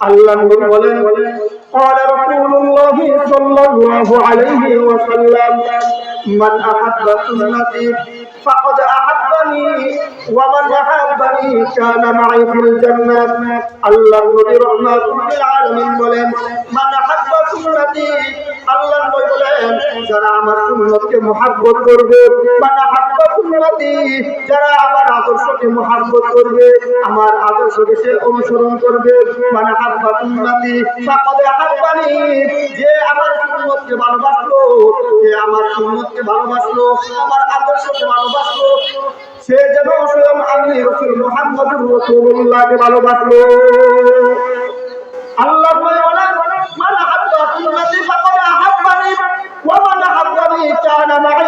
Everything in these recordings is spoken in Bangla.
আল্লাহ নবী বলেন قال رسول الله صلى الله عليه وسلم من أحب سنتي فقد أحبني ومن أحبني كان معي في الجنة আল্লাহ নবী রহমাতুল আলামিন বলেন মান যারা আমার সুন্নতকে মহব্বত করবে, মান যারা আমার আদর্শকে মহব্বত করবে, আমার আদর্শকে সে অনুসরণ করবে, মান যে আমার সুন্নতকে ভালোবাসলো, যে আমার সুন্নতকে ভালোবাসলো, আমার আদর্শকে ভালোবাসলো, সে যেন আমি রসুল ভালোবাসলো। আল্লাহ মান আহাব্বা সুন্নতি ফাকাদ আহাব্বানি ওয়া মান আহাব্বানি কানা মাই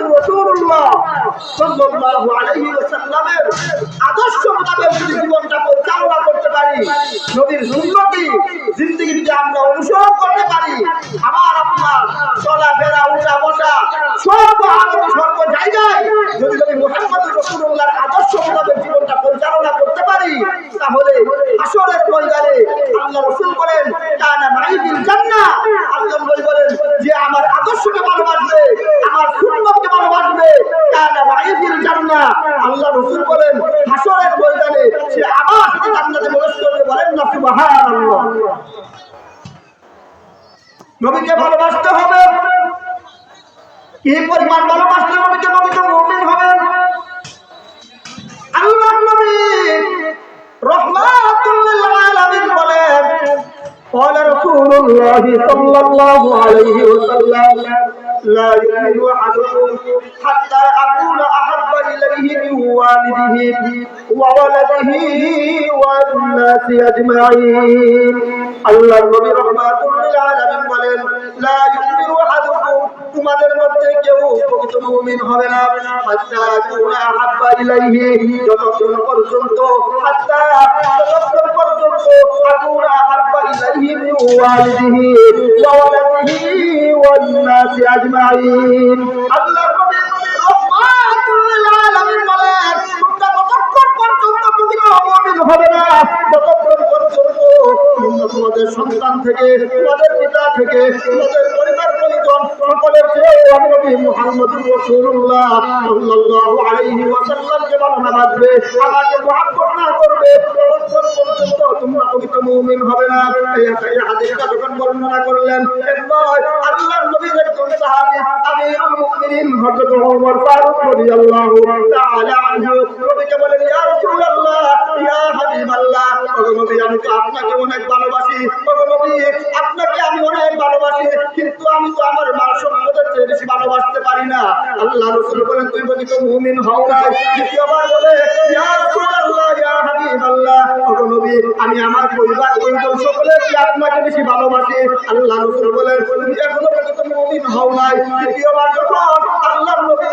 রাসূলুল্লাহ জীবনটা পরিচালনা করতে পারি নবীর সুন্নতি জিন্দেগি যদি আমরা অনুসরণ করতে পারি আমার আপনার চলাফেরা উঠা বসা সর্ব হালতে সর্ব জায়গায় যদি নবী মুহাম্মদুর রাসূলুল্লাহর আদর্শ মোতাবেক জীবনটা পরিচালনা করতে পারি তাহলে আসরের ময়দানে আল্লাহ রাসূল বলেন কানা মাইবিল জান্নাহ আল্লাহ নবী বলেন যে আমার আদর্শকে ভালোবাসবে আমার সুন্নতকে ভালোবাসবে কানা মাইবিল জান্নাহ আল্লাহ রাসূল বলেন হাসরের ময়দানে সে আমার সাথে জান্নাতে প্রবেশ করবে বলেন না সুবহানাল্লাহ নবীকে ভালোবাসতে হবে কি পরিমাণ ভালোবাসলে নবীকে নবীকে মুমিন হবেন আল্লাহ নবী রহমাতুল লিল আলামিন বলেন قال رسول الله صلى الله عليه وسلم لا يؤمن أحدكم حتى أكون أحب إليه من والده وولده والناس أجمعين الله النبي رحمة للعالمين বলেন لا يؤمن أحدكم তোমাদের মধ্যে কেউ প্রকৃত মুমিন হবে না হাত্তা কুনা হাব্বা ইলাইহি যতক্ষণ পর্যন্ত হাত্তা ততক্ষণ পর্যন্ত আকুনা হাব্বা ইলাইহি মিন ওয়ালিদিহি ওয়া ওয়ালাদিহি ওয়ান নাসি আজমাইন আল্লাহর তোমাদের সন্তান থেকে, তোমাদের পিতা থেকে, তোমাদের পরিবার পরিজন, সকলের চেয়ে আমি নবী রসুল্লাহ সাল্লাল্লাহু আলাইহি ওয়াসাল্লামকে ভালো না বাসবে আমাকে মহব্বত না করবে ততক্ষণ পর্যন্ত তোমরা করলেন আল্লাহর নবীর একজন সাহাবী আমিরুল মুমিনিন বলেন ইয়া রাসূলুল্লাহ ইয়া হাবিবাল্লাহ ও নবী আমি তো আপনাকে অনেক ভালোবাসি ও নবী আপনাকে আমি অনেক ভালোবাসি, কিন্তু আমি তো আমার মাল সম্পদের চেয়ে বেশি ভালোবাসতে পারি না। আল্লাহ রাসূল বলেন তুই বলি তো মুমিন হও না দ্বিতীয়বার বলে আমি আমার পরিবার, পরিজন সকলে আপনাকে বেশি ভালোবাসি। আল্লাহ রাসূল বলেন, তুমি এখনও পর্যন্ত মুমিন হও নাই। তৃতীয়বার যখন আল্লাহ নবী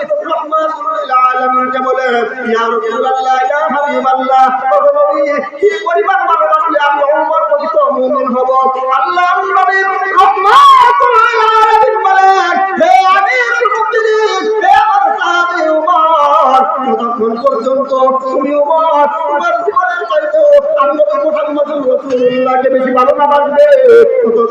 কি আমি ওমর পবিত্র মুমিন হব? আল্লাহ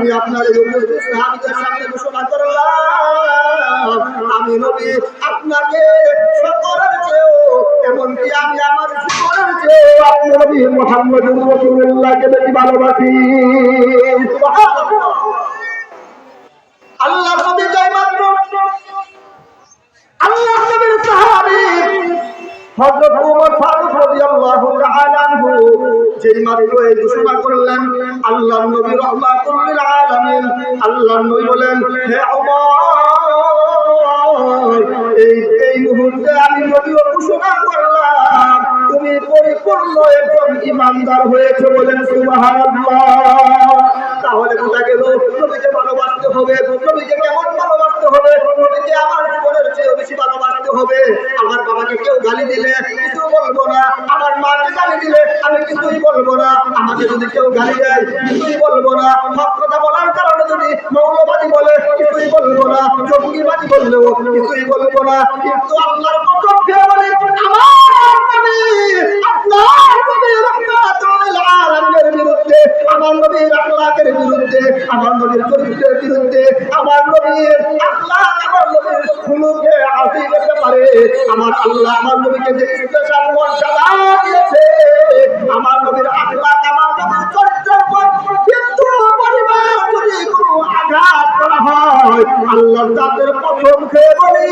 আমি আপনার সামনে ঘোষণা করলাম। আমি নবী, আপনাকে সকলের চেয়েও, এমনকি আমি আমার জীবনের চেয়েও আপনি নবী মুহাম্মদুর রাসূলুল্লাহকে বেশি ভালোবাসি। আল্লাহ নবী জয় মাত্র আল্লাহ নবীর সাহাবী হযরত ওমর ফারুক রাদিয়াল্লাহু তাআলা আনহু যেই করলেন আল্লাহ নবী রাহমাতুল আল্লাহ নই বলেন, হে এই এই মুহূর্তে আমি নবীও ঘোষণা করলাম, তুমি পরিপূর্ণ একজন ইমানদার হয়েছে বলেন সুবহানাল্লাহ। তাহলে বোঝা গেল নবীকে ভালোবাসতে হবে, নবীকে কেমন ভালোবাসতে হবে? নবীকে আমার জীবনের চেয়ে বেশি ভালোবাসতে হবে। আমার বাবাকে কেউ গালি দিলে কিছু বলব না। আমার মাকে গালি দিলে আমি কিছুই বলব না। আমাকে যদি কেউ গালি দেয়, কিছুই বলব না। সব কথা বলার কারণে যদি মৌলবাদী বলে, কিছুই বলব না। জঙ্গিবাদী বললেও কিছুই বলব না। কিন্তু আপনার কসম খেয়ে বলে, আমার আমার পারে। আল্লাহ আমার নবীকে যে স্পেশাল মর্যাদা দিয়েছে, আমার নবীর আমার নবীর উপর কিন্তু পরিবার যদি কোনো আঘাত করা হয় প্রথম খেয়ে বলি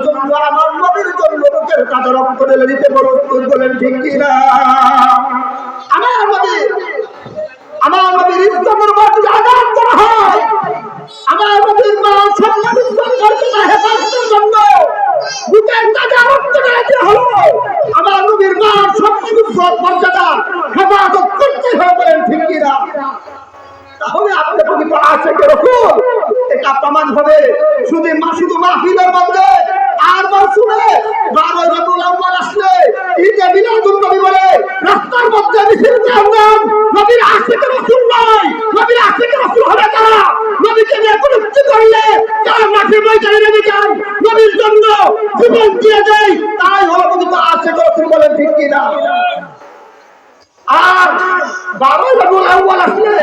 জন্য, আমার নবীর আমার নবী আমার নবীর আঘাত করা হয় আমার নবীর মা সম্মান ইসলাম মর্যাদা হেফাজতের জন্য বুকের তাজা রক্ত ঢেলে দেওয়া হলো আমার নবীর মা সম্মান ইসলাম মর্যাদা হেফাজত করতে হবে বলেন ঠিক তাহলে আপনি পবিত্র আছে কে রসুল এটা প্রমাণ হবে। শুধু মা শুধু মাহফিলের মধ্যে, আর শুনে বারো রবিউল আউয়াল আসলে ঈদে মিলাদুন নবী বলে, রাস্তার মধ্যে মিছিল করলাম নবীর আশিক রসুল নয় নবীর আশিক রসুল হবে তারা নবীকে নিয়ে কোনো কিছু করলে তারা মাঠে ময়দানে নেমে যায়? নবীর জন্য জীবন দিয়ে দেয়। তাই হলো পবিত্র আশিক রসুল বলেন, ঠিক কিনা? আর বারোই রবিউল আউয়াল আসলে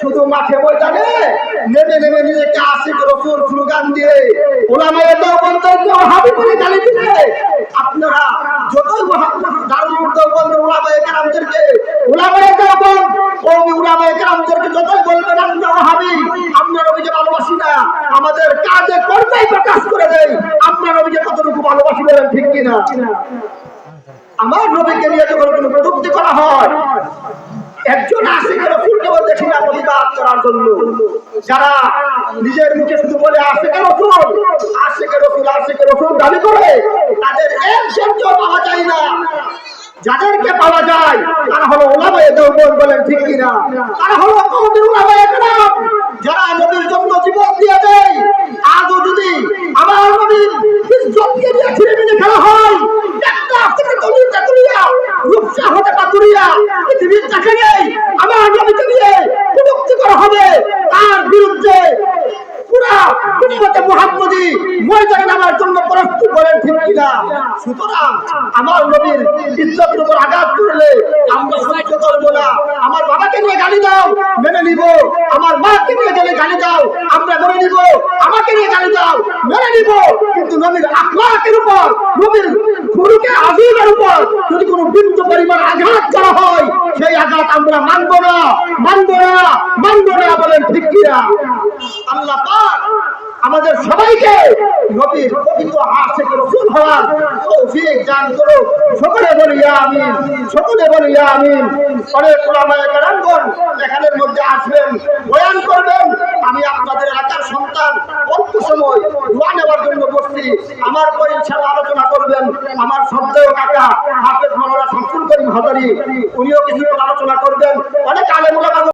শুধু মাঠে ময়দানে নেমে নেমে নিজেকে আশিক রসুল স্লোগান দিয়ে ওলামায়ে দেওবন্দকে ওহাবি করে গালি দিলে আপনারা যতই দারুল দেওবন্দের ওলামায়ে কেরামদেরকে, ওলামায়ে দেওবন্দ কওমি ওলামায়ে কেরামদেরকে যতই বলবেন, আমরা ওহাবি, আমরা নবীকে ভালোবাসি না। আমাদের কাজে কর্মেই প্রকাশ করে দেই আমরা নবীকে কতটুকু ভালোবাসি বলেন ঠিক কিনা? আমার নবীকে নিয়ে যখন কোনো প্রযুক্তি করা হয়, একজন আশিকের রসুলকেও দেখি না প্রতিবাদ করার জন্য। যারা নিজের মুখে শুধু বলে আশিকের রসুল আশিকের রসুল আশিকের রসুল দাবি করে, তাদের একজনকেও পাওয়া যায় না। যাদেরকে পাওয়া যায়, তারা হলো ওলামায়ে দেওবন্দ বলেন ঠিক কিনা? তারা হলো কওমের ওলামায়ে কেরাম, যারা নবীর জন্য জীবন দিয়ে দেয় আজও যদি আমার নবীর ইজ্জতকে নিয়ে ছিঁড়ে মিলে খেলা হয় একটা থেকে তলিয়ে তুলিয়া রূপসা হতে পাতুরিয়া পৃথিবীর যাকে নেই আমার নবীকে নিয়ে কটূক্তি করা হবে তার বিরুদ্ধে পুরা উম্মতে মুহাম্মদি ময়দানে নামার জন্য প্রস্তুত করেন ঠিক কিনা সুতরাং আমার নবীর ইজ্জতের উপর আঘাত করলে আমরা সহ্য করব না। আমার বাবাকে নিয়ে গালি দাও, মেনে নিব। আমার মাকে নিয়ে গেলে গালি দাও, আমরা মেনে নিব। আমাকে নিয়ে গালি দাও, মেনে নিব। কিন্তু নবীর আখলাকের উপর, নবীর গুরুকে আজিমের উপর যদি কোনো বিন্দু পরিমাণ আঘাত করা হয়, সেই আঘাত আমরা মানব না। মানব না মানব না বলেন ঠিক কিনা? আল্লাহ পাক আমাদের সবাইকে নবীর পবিত্র আশেখ রসুল হওয়ার তৌফিক দান করো সকলে বলি আমিন, সকলে বলি আমিন। অনেক ওলামায়ে কেরামগণ এখানের মধ্যে আসবেন, বয়ান করবেন। আমি আপনাদের এলাকার সন্তান অল্প সময় দোয়া নেওয়ার জন্য বসছি। আমার পর ইনশাআল্লাহ আলোচনা করবেন। আমার শব্দেও কাকা হাফেজ মাওলানা শামসুল করিম হাজারি, উনিও কিছু আলোচনা করবেন। অনেক আলেমুলা